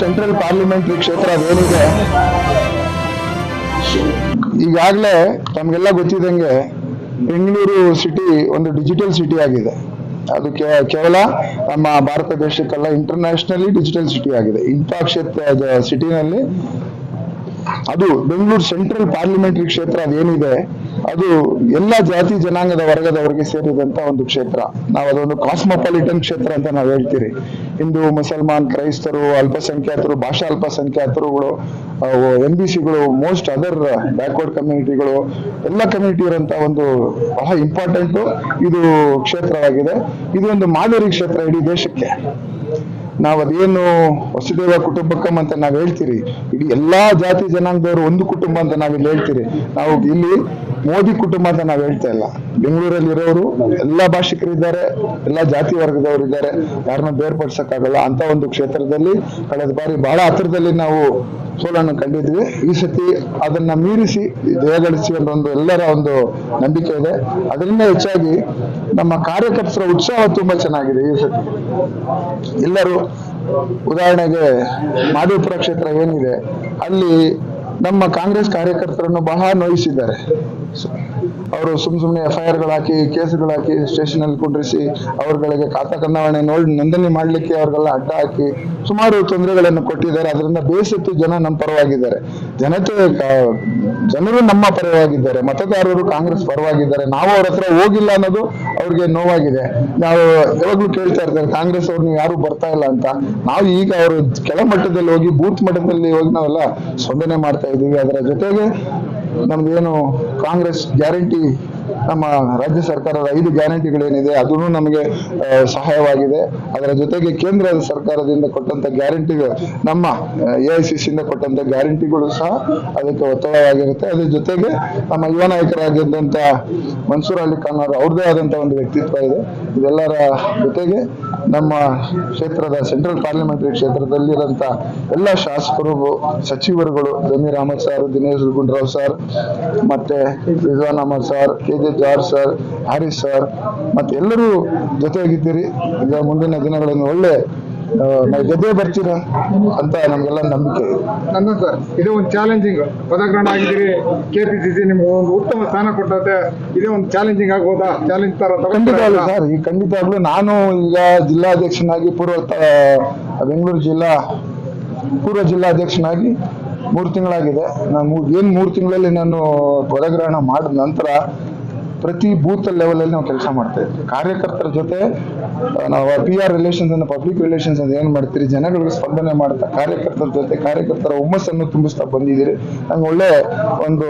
Central parliamentary ಕ್ಷೇತ್ರ ಅದೇನಿದೆ? ಈಗಾಗಲೇ ತಮಗೆಲ್ಲ ಗೊತ್ತಿದ್ದಂಗೆ ಬೆಂಗಳೂರು ಸಿಟಿ ಒಂದು ಡಿಜಿಟಲ್ ಸಿಟಿ ಆಗಿದೆ. ಅದು ಕೇವಲ ನಮ್ಮ ಭಾರತ ದೇಶಕ್ಕೆಲ್ಲ ಇಂಟರ್ನ್ಯಾಷನಲಿ ಡಿಜಿಟಲ್ ಸಿಟಿ ಆಗಿದೆ. ಇಂಥ ಕ್ಷೇತ್ರದ ಸಿಟಿನಲ್ಲಿ ಅದು ಬೆಂಗಳೂರು ಸೆಂಟ್ರಲ್ ಪಾರ್ಲಿಮೆಂಟ್ರಿ ಕ್ಷೇತ್ರ ಅದೇನಿದೆ ಅದು ಎಲ್ಲ ಜಾತಿ ಜನಾಂಗದ ವರ್ಗದವರಿಗೆ ಸೇರಿದಂತ ಒಂದು ಕ್ಷೇತ್ರ. ನಾವು ಅದೊಂದು ಕಾಸ್ಮೋಪಾಲಿಟನ್ ಕ್ಷೇತ್ರ ಅಂತ ನಾವು ಹೇಳ್ತೀರಿ. ಹಿಂದೂ, ಮುಸಲ್ಮಾನ್, ಕ್ರೈಸ್ತರು, ಅಲ್ಪಸಂಖ್ಯಾತರು, ಭಾಷಾ ಅಲ್ಪಸಂಖ್ಯಾತರುಗಳು ಎಂ ಬಿ ಸಿಗಳು ಮೋಸ್ಟ್ ಅದರ್ ಬ್ಯಾಕ್ವರ್ಡ್ ಕಮ್ಯುನಿಟಿಗಳು ಎಲ್ಲ ಕಮ್ಯುನಿಟಿ ಇರುವಂತ ಒಂದು ಬಹಳ ಇಂಪಾರ್ಟೆಂಟ್ ಇದು ಕ್ಷೇತ್ರವಾಗಿದೆ. ಇದು ಒಂದು ಮಾದರಿ ಕ್ಷೇತ್ರ ಇಡೀ ದೇಶಕ್ಕೆ. ನಾವು ಅದೇನು ವಸುದೇವ ಕುಟುಂಬಕಂ ಅಂತ ನಾವು ಹೇಳ್ತೀರಿ, ಇಡೀ ಎಲ್ಲಾ ಜಾತಿ ಜನಾಂಗದವರು ಒಂದು ಕುಟುಂಬ ಅಂತ ನಾವು ಇಲ್ಲಿ ಹೇಳ್ತೀರಿ. ನಾವು ಇಲ್ಲಿ ಮೋದಿ ಕುಟುಂಬ ಅಂತ ನಾವು ಹೇಳ್ತಾ ಇಲ್ಲ. ಬೆಂಗಳೂರಲ್ಲಿ ಇರೋರು ಎಲ್ಲಾ ಭಾಷಿಕರಿದ್ದಾರೆ ಎಲ್ಲಾ ಜಾತಿ ವರ್ಗದವರು ಇದ್ದಾರೆ. ಯಾರನ್ನ ಬೇರ್ಪಡಿಸಕ್ಕಾಗಲ್ಲ. ಅಂತ ಒಂದು ಕ್ಷೇತ್ರದಲ್ಲಿ ಕಳೆದ ಬಾರಿ ಬಹಳ ಹತ್ತಿರದಲ್ಲಿ ನಾವು ಸೋಲನ್ನು ಕಂಡಿದ್ವಿ. ಈ ಸತಿ ಅದನ್ನ ಮೀರಿಸಿ ಜಯಗಳಿಸಿ ಅನ್ನೋ ಒಂದು ಎಲ್ಲರ ಒಂದು ನಂಬಿಕೆ ಇದೆ. ಅದರಿಂದ ಹೆಚ್ಚಾಗಿ ನಮ್ಮ ಕಾರ್ಯಕರ್ತರ ಉತ್ಸಾಹ ತುಂಬಾ ಚೆನ್ನಾಗಿದೆ ಈ ಸತಿ. ಎಲ್ಲರೂ ಉದಾಹರಣೆಗೆ ಮಾದೇಪುರ ಕ್ಷೇತ್ರ ಏನಿದೆ, ಅಲ್ಲಿ ನಮ್ಮ ಕಾಂಗ್ರೆಸ್ ಕಾರ್ಯಕರ್ತರನ್ನು ಬಹಳ ನೋಯಿಸಿದ್ದಾರೆ. ಅವರು ಸುಮ್ ಸುಮ್ಮನೆ ಎಫ್ ಐ ಆರ್ಗಳು ಹಾಕಿ, ಕೇಸ್ಗಳು ಹಾಕಿ ಸ್ಟೇಷನ್ ಅಲ್ಲಿ ಕುಂಡ್ರಿಸಿ ಅವ್ರಗಳಿಗೆ ಖಾತಾ ಕನ್ನವಣೆ ನೋಡಿ ನೋಂದಣಿ ಮಾಡ್ಲಿಕ್ಕೆ ಅವ್ರಿಗೆಲ್ಲ ಅಡ್ಡ ಹಾಕಿ ಸುಮಾರು ತೊಂದರೆಗಳನ್ನು ಕೊಟ್ಟಿದ್ದಾರೆ. ಅದರಿಂದ ಬೇಸತ್ತು ಜನ ನಮ್ಮ ಪರವಾಗಿದ್ದಾರೆ. ಜನತೆ ಜನರು ನಮ್ಮ ಪರವಾಗಿದ್ದಾರೆ. ಮತದಾರರು ಕಾಂಗ್ರೆಸ್ ಪರವಾಗಿದ್ದಾರೆ. ನಾವು ಅವ್ರ ಹತ್ರ ಹೋಗಿಲ್ಲ ಅನ್ನೋದು ಅವ್ರಿಗೆ ನೋವಾಗಿದೆ. ನಾವು ಯಾವಾಗ್ಲೂ ಕೇಳ್ತಾ ಇರ್ತಾರೆ, ಕಾಂಗ್ರೆಸ್ ಅವ್ರನ್ನ ಯಾರು ಬರ್ತಾ ಇಲ್ಲ ಅಂತ. ನಾವು ಈಗ ಅವರು ಕೆಳ ಮಟ್ಟದಲ್ಲಿ ಹೋಗಿ, ಬೂತ್ ಮಟ್ಟದಲ್ಲಿ ಹೋಗಿ ನಾವೆಲ್ಲ ಸ್ಪಂದನೆ ಮಾಡ್ತಾ ಇದೀವಿ ಅದರ ಜೊತೆಗೆ ನಮ್ದೇನು ಕಾಂಗ್ರೆಸ್ ಗ್ಯಾರಂಟಿ ನಮ್ಮ ರಾಜ್ಯ ಸರ್ಕಾರದ ಐದು ಗ್ಯಾರಂಟಿಗಳೇನಿದೆ ಅದೂ ನಮಗೆ ಸಹಾಯವಾಗಿದೆ. ಅದರ ಜೊತೆಗೆ ಕೇಂದ್ರ ಸರ್ಕಾರದಿಂದ ಕೊಟ್ಟಂತ ಗ್ಯಾರಂಟಿಗಳು, ನಮ್ಮ ಎ ಐ ಸಿ ಕೊಟ್ಟಂತ ಗ್ಯಾರಂಟಿಗಳು ಸಹ ಅದಕ್ಕೆ ಒತ್ತಡವಾಗಿರುತ್ತೆ. ಅದ್ರ ಜೊತೆಗೆ ನಮ್ಮ ಯುವ ನಾಯಕರಾಗಿದ್ದಂತ ಮನ್ಸೂರ್ ಅಲಿ ಖಾನ್ ಅವರು ಅವ್ರದೇ ಆದಂತ ಒಂದು ವ್ಯಕ್ತಿತ್ವ ಇದೆ. ಇದೆಲ್ಲರ ಜೊತೆಗೆ ನಮ್ಮ ಕ್ಷೇತ್ರದ, ಸೆಂಟ್ರಲ್ ಪಾರ್ಲಿಮೆಂಟರಿ ಕ್ಷೇತ್ರದಲ್ಲಿರೋಂಥ ಎಲ್ಲ ಶಾಸಕರು, ಸಚಿವರುಗಳು, ಜಮೀರ್ ಅಹಮದ್ ಸರ್, ದಿನೇಶ್ ಗುಂಡ್ರಾವ್ ಸರ್, ಮತ್ತೆ Rizwan Ahmed sir K J George sir Haris sir ಮತ್ತೆ ಎಲ್ಲರೂ ಜೊತೆಯಾಗಿದ್ದೀರಿ. ಈಗ ಮುಂದಿನ ದಿನಗಳನ್ನು ಒಳ್ಳೆ ನಾವು ಗೆದ್ದೇ ಬರ್ತೀರಾ ಅಂತ ನಮಗೆಲ್ಲ ನಂಬಿಕೆ ನಂದು ಸರ್ ಇದು ಒಂದು ಚಾಲೆಂಜಿಂಗ್ ಪದಗ್ರಹಣ ಆಗಿದ್ದೀರಿ. ಕೆಪಿಸಿಸಿ ನಿಮ್ಗೆ ಒಂದು ಉತ್ತಮ ಸ್ಥಾನ ಕೊಟ್ಟತೆ ಇದೇ ಒಂದು ಚಾಲೆಂಜಿಂಗ್ ಆಗ್ಬೋದಾ? ಚಾಲೆಂಜ್ ತರ ಖಂಡಿತವಾಗ್ಲೂ ಸರ್ ಈ ಖಂಡಿತವಾಗ್ಲೂ ನಾನು ಈಗ ಜಿಲ್ಲಾಧ್ಯಕ್ಷನಾಗಿ ಪೂರ್ವ ಬೆಂಗಳೂರು ಜಿಲ್ಲಾ ಪೂರ್ವ ಜಿಲ್ಲಾಧ್ಯಕ್ಷನಾಗಿ ಮೂರು ತಿಂಗಳಾಗಿದೆ. ನಾನು ಏನ್ ಮೂರು ತಿಂಗಳಲ್ಲಿ ನಾನು ಪದಗ್ರಹಣ ಮಾಡಿದ ನಂತರ ಪ್ರತಿ ಬೂತ್ ಲೆವೆಲಲ್ಲಿ ನಾವು ಕೆಲಸ ಮಾಡ್ತಾ ಇದ್ವಿ. ಕಾರ್ಯಕರ್ತರ ಜೊತೆ ನಾವು ಪಿ ಆರ್ ರಿಲೇಷನ್ಸ್ ಅನ್ನು ಪಬ್ಲಿಕ್ ರಿಲೇಷನ್ಸ್ ಅಂತ ಏನು ಮಾಡ್ತೀರಿ? ಜನಗಳಿಗೆ ಸ್ಪಂದನೆ ಮಾಡ್ತಾ, ಕಾರ್ಯಕರ್ತರ ಜೊತೆ ಕಾರ್ಯಕರ್ತರ ಹುಮ್ಮಸ್ಸನ್ನು ತುಂಬಿಸ್ತಾ ಬಂದಿದ್ದೀರಿ. ನಂಗೆ ಒಳ್ಳೆ ಒಂದು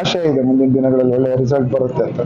ಆಶಯ ಇದೆ ಮುಂದಿನ ದಿನಗಳಲ್ಲಿ, ಒಳ್ಳೆ ರಿಸಲ್ಟ್ ಬರುತ್ತೆ ಅಂತ.